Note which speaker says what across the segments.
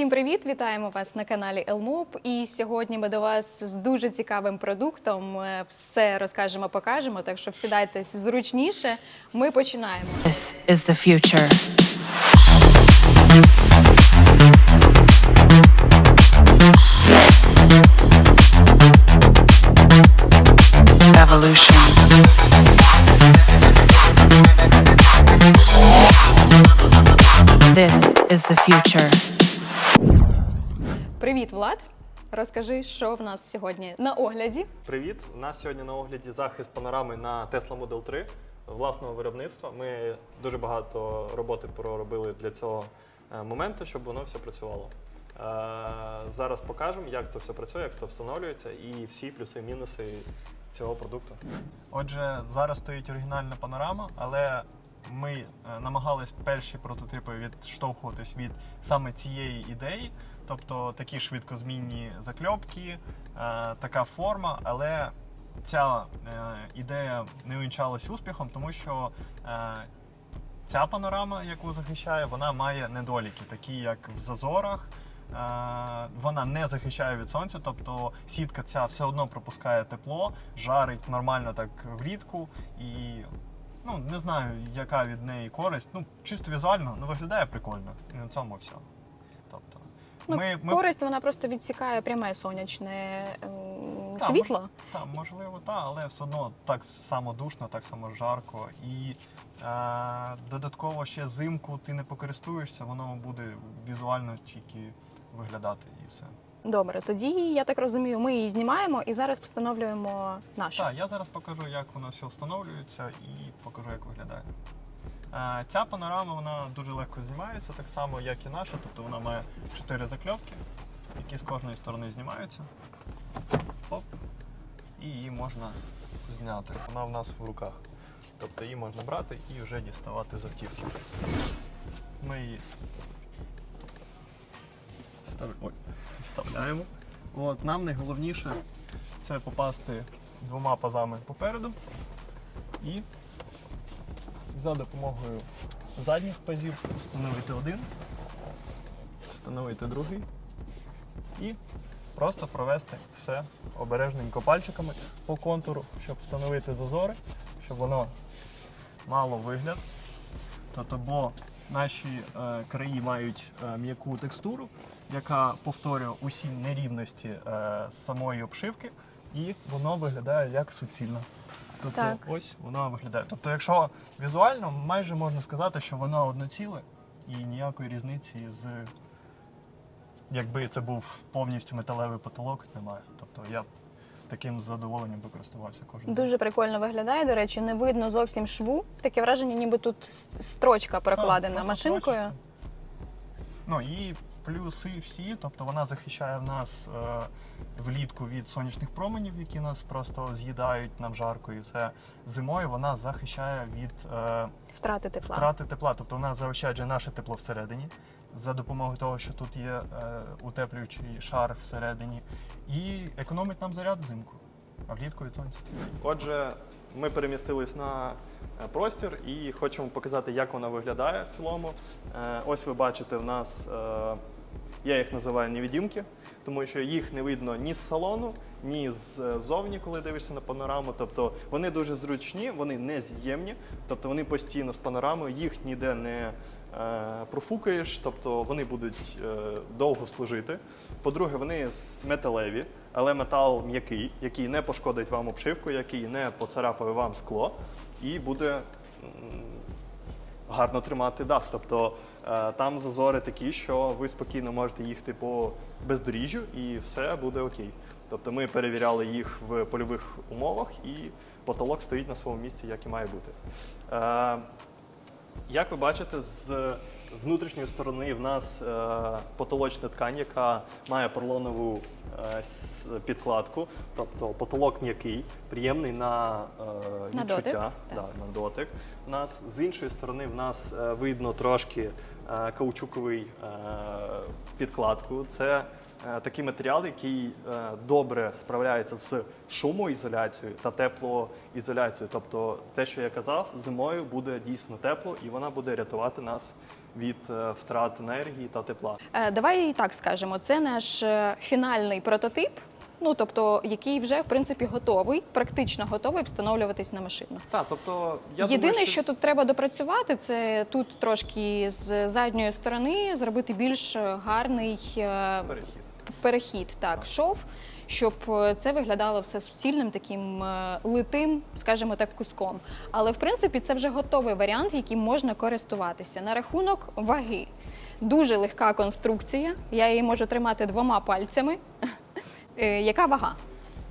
Speaker 1: Всім привіт! Вітаємо вас на каналі Елмоп. І сьогодні ми до вас з дуже цікавим продуктом. Е, Все розкажемо, покажемо. Так що всідайтесь зручніше. Ми починаємо.
Speaker 2: This is the future. Evolution. This is the future.
Speaker 1: Привіт, Влад! Розкажи, що в нас сьогодні на огляді.
Speaker 3: Привіт! У нас сьогодні на огляді захист панорами на Tesla Model 3 власного виробництва. Ми дуже багато роботи проробили для цього е, моменту, щоб воно все працювало. Е, Зараз покажемо, як це все працює, як це встановлюється, і всі плюси і мінуси цього продукту. Отже, зараз стоїть оригінальна панорама, але ми е, намагались перші прототипи відштовхуватись від саме цієї ідеї, тобто такі швидкозмінні закльопки, е, така форма, але ця е, ідея не увінчалась успіхом, тому що ця панорама, яку захищає, вона має недоліки, такі як в зазорах. Вона не захищає від сонця, тобто сітка ця все одно пропускає тепло, жарить нормально так влітку і ну не знаю, яка від неї користь. Ну чисто візуально, ну виглядає прикольно. І на цьому все. Тобто,
Speaker 1: Ну,
Speaker 3: ми, ми
Speaker 1: Користь вона просто відсікає пряме сонячне ем,
Speaker 3: Та,
Speaker 1: світло.
Speaker 3: Так, можливо, так, але все одно так само душно, так само жарко. І е, додатково ще зимку ти не покористуєшся, воно буде візуально тільки виглядати і все.
Speaker 1: Добре, тоді я так розумію, ми її знімаємо і зараз встановлюємо нашу.
Speaker 3: Так, я зараз покажу, як воно все встановлюється і покажу, як виглядає. Е, ця панорама вона дуже легко знімається, так само, як і наша, тобто вона має 4 закльопки, які з кожної сторони знімаються. Оп. І її можна зняти. Вона в нас в руках. Тобто її можна брати і вже діставати з автівки. Ми її Ой, вставляємо. От, нам найголовніше це попасти двома пазами попереду і за допомогою задніх пазів встановити один, встановити другий і просто провести все обережненько пальчиками по контуру, щоб встановити зазори, щоб воно мало вигляд. Тобто, бо наші е, краї мають е, м'яку текстуру, яка повторює усі нерівності е, самої обшивки, і воно виглядає як суцільно. Тобто
Speaker 1: Так.
Speaker 3: ось воно виглядає. Тобто, якщо візуально, майже можна сказати, що воно одноціле і ніякої різниці з якби це був повністю металевий потолок, немає. Тобто я таким задоволенням би користувався кожен день.
Speaker 1: Дуже прикольно виглядає. До речі, не видно зовсім шву. Таке враження, ніби тут строчка прокладена машинкою.
Speaker 3: строчечки. Ну і плюси всі, тобто вона захищає нас е, влітку від сонячних променів, які нас просто з'їдають нам жарко і все. Зимою вона захищає від е,
Speaker 1: Втрати тепла.
Speaker 3: втрати тепла, тобто вона заощаджує наше тепло всередині за допомогою того, що тут є е, утеплюючий шар всередині, і економить нам заряд взимку, а влітку від сонця. Отже, ми перемістились на е, простір і хочемо показати, як вона виглядає в цілому. Е, Ось ви бачите, в нас е, я їх називаю невидимки, тому що їх не видно ні з салону, ні ззовні, коли дивишся на панораму. Тобто вони дуже зручні, вони не з'ємні, тобто вони постійно з панорамою, їх ніде не е, профукаєш, тобто вони будуть е, довго служити. По-друге, вони металеві, але метал м'який, який не пошкодить вам обшивку, який не поцарапає вам скло, і буде гарно тримати дах. Тобто е, там зазори такі, що ви спокійно можете їхати по бездоріжжю і все буде окей. Тобто ми перевіряли їх в польових умовах, і потолок стоїть на своєму місці, як і має бути. Як ви бачите, з внутрішньої сторони в нас е, потолочна ткань, яка має поролонову е, підкладку, тобто потолок м'який, приємний на, е,
Speaker 1: На дотик,
Speaker 3: відчуття, да, на дотик. У нас з іншої сторони в нас видно трошки каучуковий е, підкладку. Це е, такий матеріал, який е, добре справляється з шумоізоляцією та теплоізоляцією. Тобто те, що я казав, зимою буде дійсно тепло і вона буде рятувати нас від е, втрат енергії та тепла.
Speaker 1: Е, Давай так скажемо, це наш е, фінальний прототип. Ну тобто, який вже в принципі готовий, практично готовий встановлюватись на машину.
Speaker 3: Так, тобто я
Speaker 1: Єдине,
Speaker 3: думаю,
Speaker 1: що... тут треба допрацювати, це тут трошки з задньої сторони зробити більш гарний е,
Speaker 3: перехід.
Speaker 1: перехід, так,
Speaker 3: Так.
Speaker 1: шов, щоб е, це виглядало все суцільним, таким е, литим, скажімо так, куском. Але в принципі це вже готовий варіант, яким можна користуватися. На рахунок ваги. Дуже легка конструкція. Я її можу тримати двома пальцями. Е, Яка вага?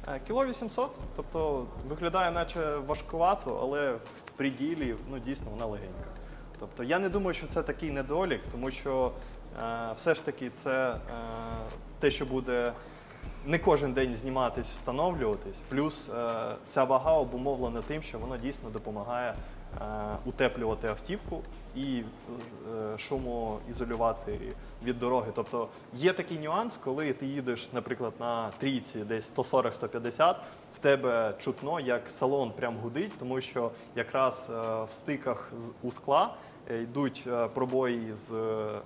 Speaker 3: Е, Кіло 800, тобто виглядає наче важкувато, але в приділі ну, дійсно вона легенька. Тобто я не думаю, що це такий недолік, тому що е, все ж таки це е, те, що буде не кожен день зніматись, встановлюватись. Плюс е, ця вага обумовлена тим, що воно дійсно допомагає утеплювати автівку і е, шумоізолювати від дороги. Тобто є такий нюанс, коли ти їдеш, наприклад, на трійці десь 140-150, в тебе чутно, як салон прям гудить, тому що якраз е, в стиках у скла е, йдуть е, пробої з е,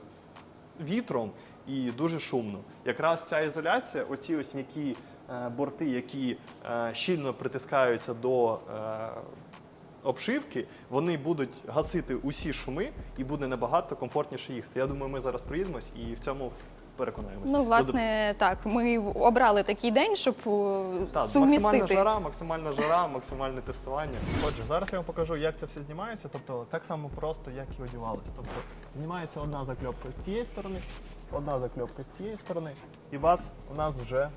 Speaker 3: вітром і дуже шумно. Якраз ця ізоляція, оці ось м'які е, борти, які е, щільно притискаються до е, обшивки, вони будуть гасити усі шуми і буде набагато комфортніше їхати. Я думаю, ми зараз приїдемось і в цьому переконаємося.
Speaker 1: Ну, власне, так, ми обрали такий день, щоб е,
Speaker 3: Так, максимальна жара, максимальна жара, максимальне тестування. Отже, зараз я вам покажу, як це все знімається. Тобто так само просто, як і одівалося. Тобто знімається одна закльопка з цієї сторони, одна закльопка з цієї сторони, і бац, у нас вже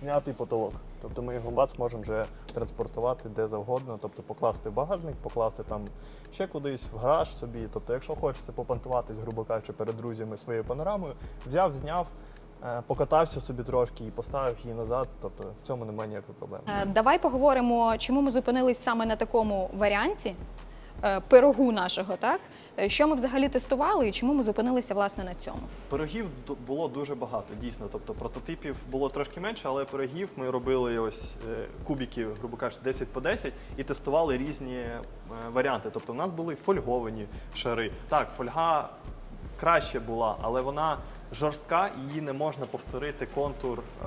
Speaker 3: знятий потолок. Тобто ми його бац можемо вже транспортувати де завгодно, тобто покласти в багажник, покласти там ще кудись в гараж собі. Тобто, якщо хочеться попантуватись, грубо кажучи, перед друзями своєю панорамою, взяв, зняв. е, Покатався собі трошки і поставив її назад, тобто в цьому немає ніякої проблеми.
Speaker 1: Е, Давай поговоримо, чому ми зупинились саме на такому варіанті е, пирогу нашого, так? Е, Що ми взагалі тестували і чому ми зупинилися власне на цьому?
Speaker 3: Пирогів було дуже багато, дійсно. Тобто прототипів було трошки менше, але пирогів ми робили ось е, кубиків, грубо кажучи, 10 по 10 і тестували різні е, варіанти. Тобто, в нас були фольговані шари. Так, фольга краще була, але вона жорстка, її не можна повторити контур е,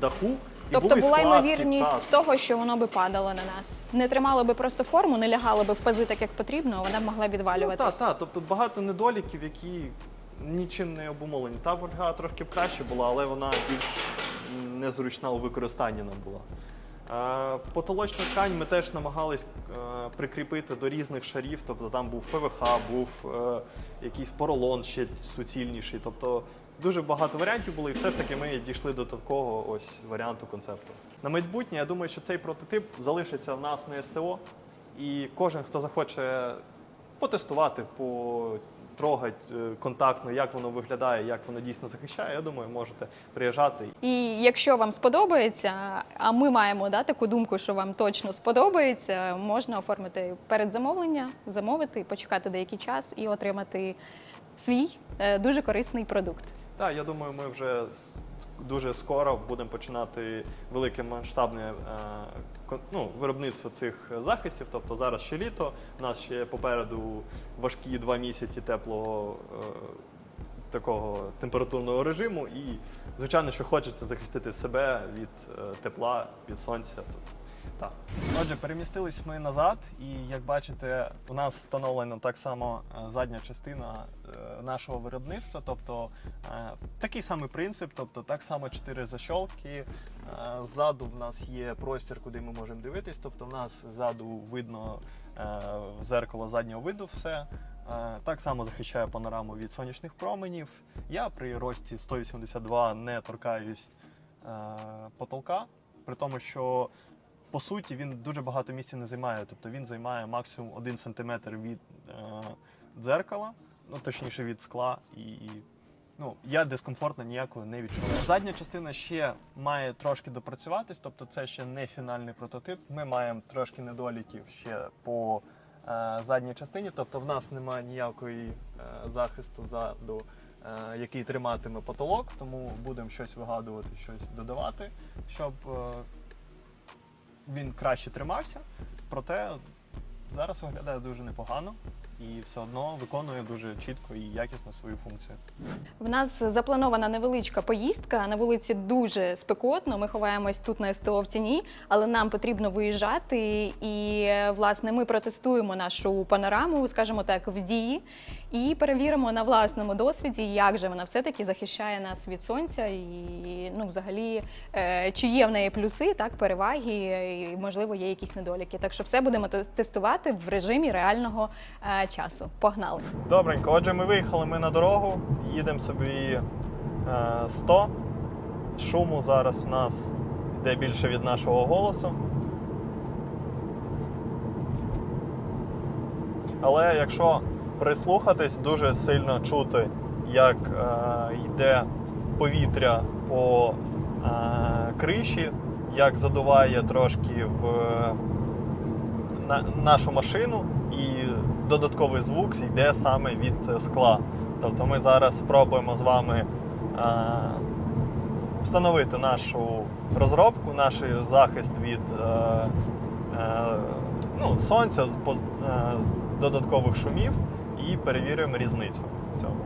Speaker 3: даху.
Speaker 1: Тобто
Speaker 3: були
Speaker 1: була
Speaker 3: складки,
Speaker 1: ймовірність
Speaker 3: так.
Speaker 1: того, що воно би падало на нас. Не тримало би просто форму, не лягало би в пази так, як потрібно, вона б могла
Speaker 3: Ну, так, так. Тобто багато недоліків, які нічим не обумовлені. Та вольга трошки краще була, але вона більш незручна у використанні нам була. Е, Потолочну ткань ми теж намагались е, прикріпити до різних шарів. Тобто там був ПВХ, був е, якийсь поролон ще суцільніший. Тобто дуже багато варіантів було, і все ж таки ми дійшли до такого ось варіанту концепту. На майбутнє я думаю, що цей прототип залишиться в нас на СТО, і кожен, хто захоче потестувати, потрогати е, контактно, як воно виглядає, як воно дійсно захищає. Я думаю, можете приїжджати.
Speaker 1: І якщо вам сподобається, а ми маємо да, таку думку, що вам точно сподобається, можна оформити передзамовлення, замовити, почекати деякий час і отримати свій е, дуже корисний продукт.
Speaker 3: Так, я думаю, ми вже дуже скоро будемо починати велике масштабне е, ну, виробництво цих захистів. Тобто зараз ще літо, у нас ще попереду важкі два місяці теплого. е, Такого температурного режиму, і звичайно, що хочеться захистити себе від е, тепла, від сонця. Так. Отже, перемістились ми назад, і як бачите, у нас встановлена так само е, задня частина е, нашого виробництва. Тобто е, такий самий принцип, тобто так само чотири защолки. Ззаду в нас є простір, куди ми можемо дивитись. Тобто в нас ззаду видно в зеркало заднього виду все. Так само захищає панораму від сонячних променів. Я при рості 182 не торкаюсь потолка, при тому, що по суті, він дуже багато місця не займає. Тобто він займає максимум 1 см від е, дзеркала, ну точніше від скла, і ну, я дискомфортно ніякого не відчуваю. Задня частина ще має трошки допрацюватись, тобто це ще не фінальний прототип. Ми маємо трошки недоліків ще по е, задній частині, тобто в нас немає ніякої е, захисту ззаду, е, який триматиме потолок, тому будемо щось вигадувати, щось додавати, щоб. Е, він краще тримався, проте зараз виглядає дуже непогано. І все одно виконує дуже чітко і якісно свою функцію.
Speaker 1: В нас запланована невеличка поїздка. На вулиці дуже спекотно. Ми ховаємось тут на СТО в тіні, але нам потрібно виїжджати. І е, власне ми протестуємо нашу панораму, скажімо так, в дії, і перевіримо на власному досвіді, як же вона все-таки захищає нас від сонця, і ну, взагалі, е, чи є в неї плюси, так, переваги, і можливо є якісь недоліки. Так що все будемо тестувати в режимі реального е, часу. Погнали!
Speaker 3: Добренько, отже, ми виїхали ми на дорогу, їдемо собі е, 100. Шуму зараз у нас йде більше від нашого голосу. Але якщо прислухатись, дуже сильно чути, як е, йде повітря по е, криші, як задуває трошки в на, нашу машину, і додатковий звук йде саме від е, скла. Тобто ми зараз спробуємо з вами е, встановити нашу розробку, наш захист від е, ну, сонця, з додаткових шумів і перевіримо різницю в цьому.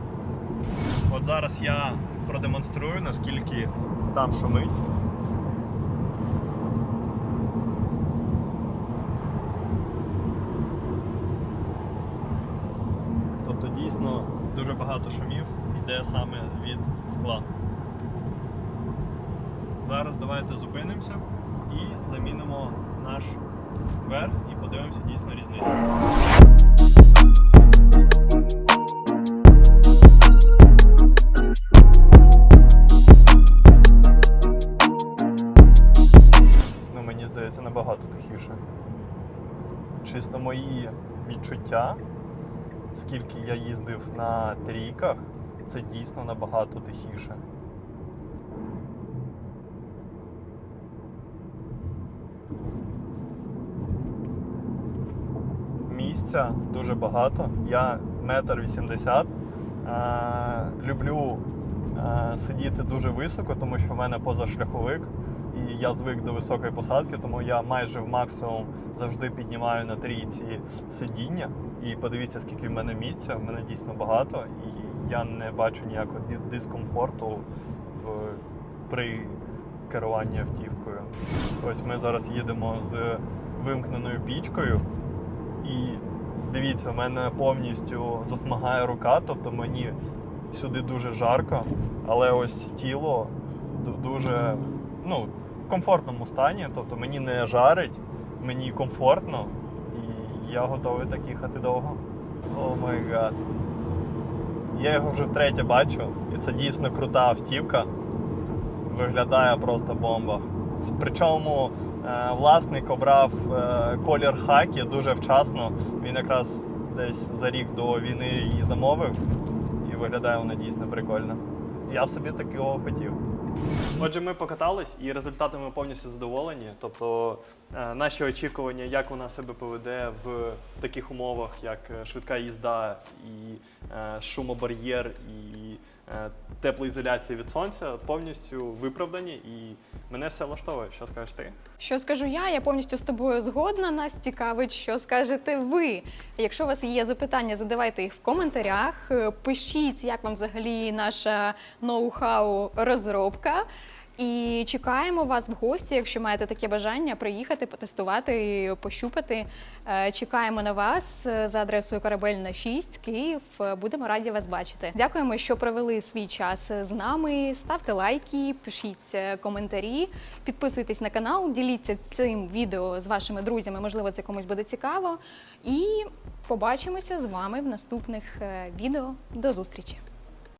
Speaker 3: От зараз я продемонструю, наскільки там шумить. Тобто дійсно дуже багато шумів йде саме від скла. Зараз давайте зупинимося і замінимо наш верх і подивимося дійсно різницю. Ну, мені здається, набагато тихіше. Чисто мої відчуття скільки я їздив на трійках, це дійсно набагато тихіше. Місця дуже багато. Я метр вісімдесят. Е, Люблю е, сидіти дуже високо, тому що в мене позашляховик. І я звик до високої посадки, тому я майже в максимум завжди піднімаю на трійці сидіння. І подивіться, скільки в мене місця, в мене дійсно багато, і я не бачу ніякого дискомфорту в, при керуванні автівкою. Ось ми зараз їдемо з вимкненою пічкою, і дивіться, в мене повністю засмагає рука, тобто мені сюди дуже жарко, але ось тіло ду- дуже ну, в комфортному стані, тобто мені не жарить, мені комфортно, і я готовий так їхати довго. О май гад. Я його вже втретє бачу, і це дійсно крута автівка. Виглядає просто бомба. Причому е, власник обрав е, колір хакі дуже вчасно. Він якраз десь за рік до війни її замовив, і виглядає вона дійсно прикольно. Я собі такого хотів. Отже, ми покатались і результатами повністю задоволені. Тобто е, наші очікування, як вона себе поведе в таких умовах, як е, швидка їзда і е, шумобар'єр, і теплоізоляція від сонця, повністю виправдані, і мене все влаштовує. Що скажеш ти?
Speaker 1: Що скажу я? Я повністю з тобою згодна. Нас цікавить, що скажете ви. Якщо у вас є запитання, задавайте їх в коментарях. Пишіть, як вам взагалі наша ноу-хау розробка. І чекаємо вас в гості, якщо маєте таке бажання, приїхати, потестувати, пощупати. Е, Чекаємо на вас е, за адресою Корабельна 6, Київ. Е, Будемо раді вас бачити. Дякуємо, що провели свій час з нами. Ставте лайки, пишіть коментарі, підписуйтесь на канал, діліться цим відео з вашими друзями. Можливо, це комусь буде цікаво. І побачимося з вами в наступних відео. До зустрічі!